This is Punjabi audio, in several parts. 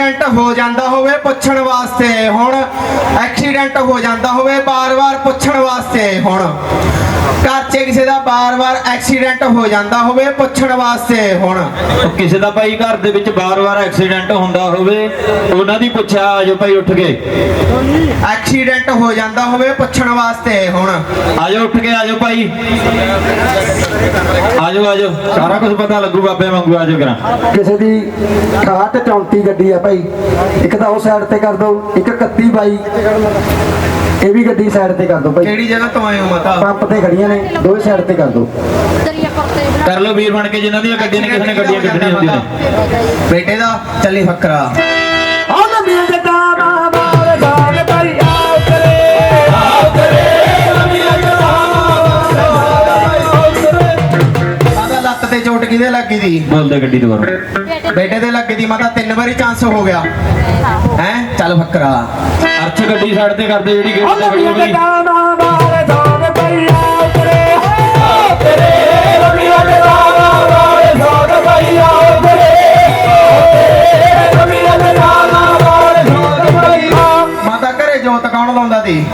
ਐਕਸੀਡੈਂਟ ਹੋ ਜਾਂਦਾ ਹੋਵੇ ਪੁੱਛਣ ਵਾਸਤੇ ਹੁਣ ਐਕਸੀਡੈਂਟ ਹੋ ਜਾਂਦਾ ਹੋਵੇ ਬਾਰ-ਬਾਰ ਪੁੱਛਣ ਵਾਸਤੇ ਹੁਣ। ਘਰ 'ਚ ਕਿਸੇ ਦਾ ਬਾਰ-ਬਾਰ ਐਕਸੀਡੈਂਟ ਹੋ ਜਾਂਦਾ ਹੋਵੇ ਪੁੱਛਣ ਵਾਸਤੇ ਹੁਣ। ਕਿਸੇ ਦਾ ਭਾਈ ਘਰ ਦੇ ਵਿੱਚ ਬਾਰ-ਬਾਰ ਐਕਸੀਡੈਂਟ ਹੁੰਦਾ ਹੋਵੇ ਉਹਨਾਂ ਦੀ ਪੁੱਛਿਆ ਆਜੋ ਭਾਈ ਉੱਠ ਕੇ। ਐਕਸੀਡੈਂਟ ਹੋ ਜਾਂਦਾ ਹੋਵੇ ਪੁੱਛਣ ਵਾਸਤੇ ਹੁਣ। ਆਜੋ ਉੱਠ ਕੇ ਆਜੋ ਭਾਈ। ਆਜੋ ਆਜੋ ਸਾਰਾ ਕੁਝ ਪਤਾ ਲੱਗੂ ਬਾਬੇ ਵਾਂਗੂ ਆਜੋ ਕਰਾਂ ਕਿਸੇ ਦੀ 68 34 ਗੱਡੀ ਆ ਭਾਈ। ਇੱਕ ਤਾਂ ਉਹ ਸਾਈਡ ਤੇ ਕਰ ਦਿਓ ਇੱਕ 31 ਬਾਈ। ਇਹ ਵੀ ਗੱਡੀ ਸਾਈਡ ਤੇ ਕਰ ਦਿਓ ਭਾਈ ਕਿਹੜੀ ਜਗ੍ਹਾ ਤੋਂ ਆਏ ਹੋ ਮਾਤਾ? ਪੰਪ ਤੇ ਖੜੀਆਂ ਨੇ ਦੋਵੇਂ ਸਾਈਡ ਤੇ ਕਰ ਦਿਓ। ਕਰਤੇ ਕਰ ਲਓ ਵੀਰ ਬਣ ਕੇ ਜਿਨ੍ਹਾਂ ਦੀਆਂ ਗੱਡੀਆਂ ਨੇ ਕਿਸੇ ਨੇ ਗੱਡੀਆਂ ਕੱਢਣੀਆਂ ਹੁੰਦੀਆਂ ਨੇ। ਬੇਟੇ ਦਾ ਚੱਲੀ ਫੱਕਰਾ ਤੇ ਚੋਟ ਕਿਹਦੇ ਲੱਗੀ ਦੀ? ਬੋਲਦੇ ਗੱਡੀ ਦੁਬਾਰਾ ਬੇਟੇ ਦੇ ਲੱਗੀ ਦੀ ਮਾਤਾ ਤਿੰਨ ਵਾਰੀ ਚਾਂਸ ਹੋ ਗਿਆ। ਹੈ? ਚੱਲ ਫੱਕਰਾ। ਅਰਥ ਗੱਡੀ ਸਾਈਡ ਤੇ ਕਰਦੇ ਜਿਹੜੀ ਗੇਟ ਕੌਣ ਲਾਉਂਦਾ ਦੀ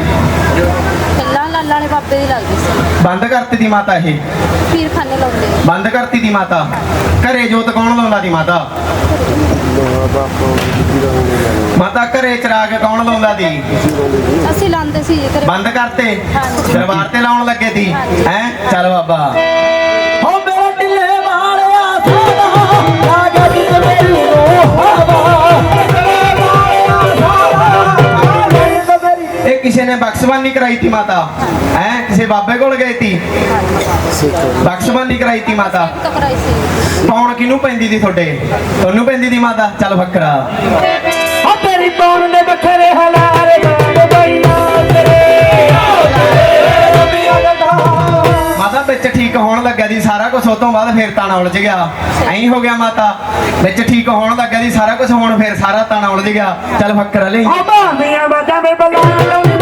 ਪਹਿਲਾਂ ਲਾਲਾ ਨੇ ਬਾਬੇ ਦੀ ਲੱਗਦੀ ਸੀ। ਬੰਦ ਕਰਤੀ ਦੀ ਮਾਤਾ ਇਹ? ਪੀਰ ਖਾਨੇ ਲਾਉਂਦੇ। ਬੰਦ ਕਰਤੀ ਦੀ ਮਾਤਾ? ਘਰੇ ਜੋਤ ਕੌਣ ਲਾਉਂਦਾ ਦੀ ਮਾਤਾ? ਮਾਤਾ ਘਰੇ ਚਰਾਗ ਕੌਣ ਲਾਉਂਦਾ ਦੀ ਅਸੀਂ ਲਾਉਂਦੇ ਸੀ ਜੀ ਘਰੇ। ਬੰਦ ਕਰਤੇ। ਦਰਬਾਰ ਤੇ ਲਾਉਣ ਲੱਗੇ ਦੀ ਹੈ? ਚੱਲ ਬਾਬਾ। ਨੇ ਬਖਸ਼ਬਾਨੀ ਕਰਾਈ ਤੀ ਮਾਤਾ। ਹੈ? ਕਿਸੇ ਬਾਬੇ ਕੋਲ ਗਏ ਤੀ? ਬਖਸ਼ਬਾਨੀ ਕਰਾਈ ਤੀ ਮਾਤਾ। ਕੌਣ ਕਿਹਨੂੰ ਪੈਂਦੀ ਦੀ ਤੁਹਾਡੇ? ਤੁਹਾਨੂੰ ਪੈਂਦੀ ਦੀ ਮਾਤਾ? ਚੱਲ ਫੱਕਰਾ ਹੋ ਤੇਰੀ ਪੌਣ ਦੇ ਬਖਰੇ ਹਲਾਰੇ ਤੇਰੇ ਰਬੀਆ ਦਾ ਮਾਤਾ ਵਿੱਚ ਠੀਕ ਹੋਣ ਲੱਗਾ ਦੀ ਸਾਰਾ ਕੁਝ ਉਹ ਤੋਂ ਬਾਅਦ ਫੇਰ ਤਾਣਾ ਉਲਝ ਗਿਆ। ਐਂ ਹੋ ਗਿਆ ਮਾਤਾ। ਵਿੱਚ ਠੀਕ ਹੋਣ ਲੱਗਾ ਦੀ ਸਾਰਾ ਕੁਝ ਹੁਣ ਫੇਰ ਸਾਰਾ ਤਾਣਾ ਉਲਝ ਗਿਆ। ਚੱਲ ਫੱਕਰਾ ਲਈ ਹੋ ਬਾਨੀਆਂ ਬਾਜਾਂ ਵੇ ਬੁਲਾਇਆ ਨਹੀਂ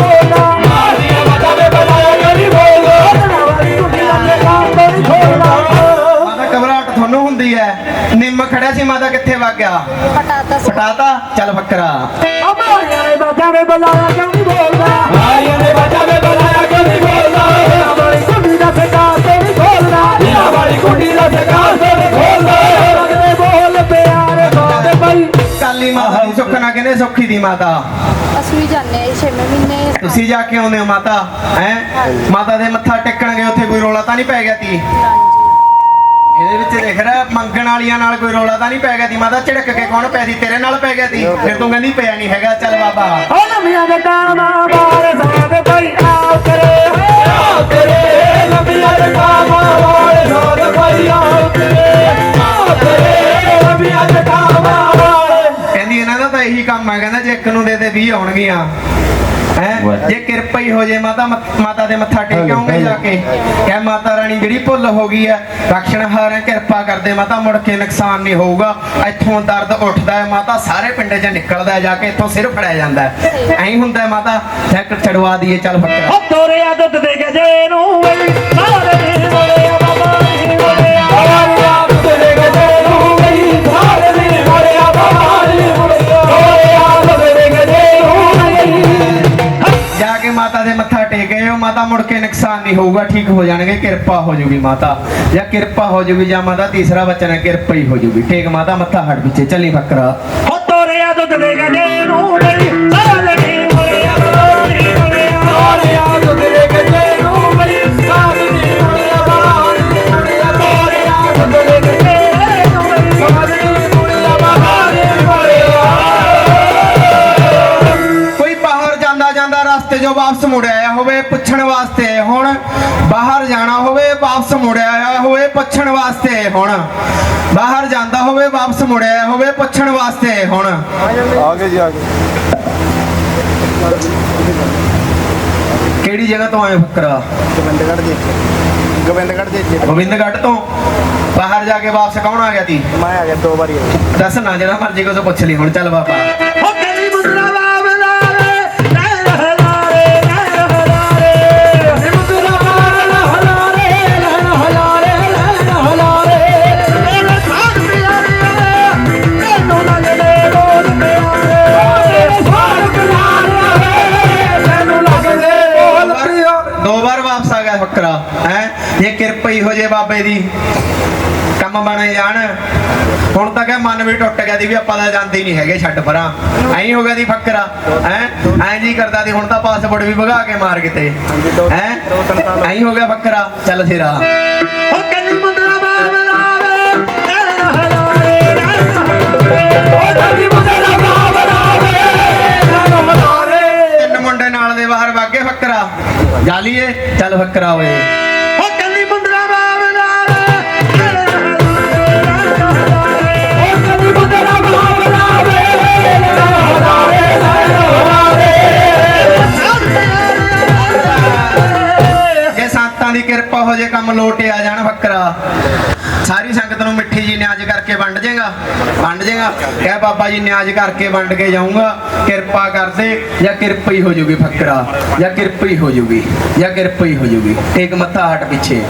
ਹੁੰਦੀ ਐ ਨਿੰਮ ਖੜਿਆ ਸੀ ਮਾਤਾ ਕਿੱਥੇ ਵਗ ਗਿਆ? ਪਟਾਤਾ ਚੱਲ ਫੱਕਰਾ ਅਮਾਰੀਆਂ ਨੇ ਬਾਜਾਂ ਵੇ ਬੁਲਾਇਆ ਕਿਉਂ ਨਹੀਂ ਬੋਲਦਾ? ਮਾਰੀਆਂ ਨੇ ਬਾਜਾਂ ਵੇ ਬੁਲਾਇਆ। ਸੁੱਖ ਨਾ ਕਹਿੰਦੇ ਸੁੱਖੀ ਦੀ ਮਾਤਾ। ਅਸੀਂ ਵੀ ਜਾਂਦੇ ਆ 6 ਮਹੀਨੇ। ਤੁਸੀਂ ਜਾ ਕੇ ਆਉਂਦੇ ਹੋ ਮਾਤਾ ਹੈ? ਮਾਤਾ ਦੇ ਮੱਥਾ ਟੇਕਣ ਗਏ ਉੱਥੇ ਕੋਈ ਰੋਲਾ ਤਾਂ ਨਹੀਂ ਪੈ ਗਿਆ ਤੀ? ਇਹਦੇ ਵਿੱਚ ਦੇਖ ਰਿਹਾ ਮੰਗਣ ਵਾਲੀਆਂ ਨਾਲ ਕੋਈ ਰੋਲਾ ਤਾਂ ਨਹੀਂ ਪੈ ਗਿਆ ਤੀ? ਮਾਤਾ ਝਿੜਕ ਕੇ ਕੌਣ ਪੈ ਸੀ ਤੇਰੇ ਨਾਲ ਪੈ ਗਿਆ ਤੀ? ਫਿਰ ਤੂੰ ਕਹਿੰਦੀ ਪਿਆ ਨਹੀਂ ਹੈਗਾ ਚੱਲ ਬਾਬਾ। ਉਹ ਨਵੀਆਂ ਦੇ ਡਾਣਾ ਇਹੀ ਕੰਮ ਹੈ ਕਹਿੰਦਾ ਜੇ ਇੱਕ ਨੂੰ ਦੇ ਦੇ 20 ਆਉਣਗੀਆਂ। ਹੈ? ਜੇ ਕਿਰਪਾ ਹੀ ਹੋ ਜੇ ਮਾਤਾ ਮਾਤਾ ਦੇ ਮੱਥਾ ਟੇਕ ਆਉਂਗੇ ਜਾ ਕੇ। ਕਹਿ ਮਾਤਾ ਰਾਣੀ ਜਿਹੜੀ ਭੁੱਲ ਹੋ ਗਈ ਹੈ ਬਖਸ਼ਣਹਾਰ ਹੈ ਕਿਰਪਾ ਕਰਦੇ ਮਾਤਾ ਮੁੜ ਕੇ ਨੁਕਸਾਨ ਨਹੀਂ ਹੋਊਗਾ। ਇੱਥੋਂ ਦਰਦ ਉੱਠਦਾ ਹੈ ਮਾਤਾ ਸਾਰੇ ਪਿੰਡੇ 'ਚ ਨਿਕਲਦਾ ਜਾ ਕੇ ਇੱਥੋਂ ਸਿਰ ਫੜਿਆ ਜਾਂਦਾ ਐਂ ਹੁੰਦਾ ਹੈ ਮਾਤਾ ਚੱਕ ਚੜਵਾ ਦਈਏ ਚੱਲ ਉਹ ਤੋਰਿਆ ਦੁੱਧ ਦੇ ਗਜੇ ਨੂੰ ਮਾਤਾ ਦੇ ਮੱਥਾ ਟੇਕ ਗਏ ਉਹ ਮਾਤਾ ਮੁੜ ਕੇ ਨੁਕਸਾਨ ਨਹੀਂ ਹੋਊਗਾ, ਠੀਕ ਹੋ ਜਾਣਗੇ, ਕਿਰਪਾ ਹੋ ਜੂਗੀ ਮਾਤਾ। ਜਾਂ ਕਿਰਪਾ ਹੋ ਜੂਗੀ, ਜਾਂ ਮਾਤਾ ਤੀਸਰਾ ਬਚਨ ਹੈ, ਕਿਰਪਾ ਹੀ ਹੋ ਜੂਗੀ। ਠੀਕ ਮਾਤਾ ਮੱਥਾ ਹਟ ਪਿੱਛੇ, ਚੱਲੀ ਫੱਕਰਾ ਵਾਪਸ ਮੁੜ ਆਇਆ ਹੋਵੇ ਪੁੱਛਣ ਵਾਸਤੇ ਹੁਣ ਬਾਹਰ ਜਾਣਾ ਹੋਵੇ ਵਾਪਸ ਮੁੜ ਆਇਆ ਹੋਵੇ ਪੁੱਛਣ ਵਾਸਤੇ ਹੁਣ। ਬਾਹਰ ਜਾਂਦਾ ਹੋਵੇ ਵਾਪਸ ਮੁੜ ਆਇਆ ਹੋਵੇ ਪੁੱਛਣ ਵਾਸਤੇ ਹੁਣ। ਆਗੇ ਜੀ ਆਗੇ। ਕਿਹੜੀ ਜਗ੍ਹਾ ਤੋਂ ਆਏ ਫੱਕਰਾ ਗੋਬਿੰਦਗੜ੍ਹ ਦੇ ਗੋਬਿੰਦਗੜ੍ਹ ਦੇ ਗੋਬਿੰਦਗੜ੍ਹ ਤੋਂ? ਬਾਹਰ ਜਾ ਕੇ ਵਾਪਸ ਕੌਣ ਆ ਗਿਆ ਤੀ? ਮੈਂ ਆ ਗਿਆ ਦੋ ਵਾਰੀ। ਦੱਸ ਨਾ ਜਿਹੜਾ ਮਰਜ਼ੀ ਕੋ ਪੁੱਛ ਲਈ ਹੁਣ ਚੱਲ ਬਾਬਾ। ਬਾਬੇ ਦੀ। ਕੰਮ ਬਣੇ ਜਾਣ। ਹੁਣ ਤਾਂ ਕਹ ਮਨ ਵੀ ਟੁੱਟ ਗਿਆ ਦੀ ਵੀ ਆਪਾਂ ਤਾਂ ਜਾਂਦੇ ਨਹੀਂ ਹੈਗੇ ਛੱਡ ਪਰਾਂ। ਐਂ ਹੋ ਗਿਆ ਦੀ ਫੱਕਰਾ। ਹੈ? ਐਂ ਜੀ ਕਰਦਾ ਦੀ ਹੁਣ ਤਾਂ ਪਾਸਪੋਰਟ ਵੀ ਭਗਾ ਕੇ ਮਾਰ ਕਿਤੇ। ਹੈ? ਐਂ ਹੋ ਗਿਆ ਫੱਕਰਾ। ਚੱਲ ਸਿਰਾ ਉਹ ਕੰਨੀ ਮੁੰਦਰਾ ਬਾਬਲਾਵੇ ਨੈਣ ਹਲਾਰੇ ਨੈਣ ਉਹ ਕੰਨੀ ਮੁੰਦਰਾ ਬਾਬਲਾਵੇ ਨੈਣ ਹਲਾਰੇ ਤਿੰਨ ਮੁੰਡੇ ਨਾਲ ਦੇ ਬਾਹਰ ਵਾਗੇ ਫੱਕਰਾ। ਜਾਲੀਏ ਚੱਲ ਫੱਕਰਾ ਓਏ। ਦੀ ਜੇ ਕੰਮ ਲੋਟੇ ਆ ਜਾਣ ਫੱਕਰਾ ਸਾਰੀ ਸੰਗਤ ਨੂੰ ਮਿੱਠੀ ਜੀ ਨਿਆਜ ਕਰਕੇ ਵੰਡ ਜੇਗਾ। ਵੰਡ ਜੇਗਾ। ਕਹਿ ਬਾਬਾ ਜੀ, ਨਿਆਜ ਕਰਕੇ ਵੰਡ ਕੇ ਜਾਊਂਗਾ। ਕਿਰਪਾ ਕਰਦੇ, ਜਾਂ ਕਿਰਪਾ ਹੀ ਹੋ ਜੂਗੀ ਫੱਕਰਾ ਜਾਂ ਕਿਰਪਾ ਹੀ ਹੋ ਜੂਗੀ। ਜਾਂ ਕਿਰਪਾ ਹੀ ਹੋ ਜੂਗੀ। ਇੱਕ ਮੱਥਾ ਹਟ ਪਿੱਛੇ।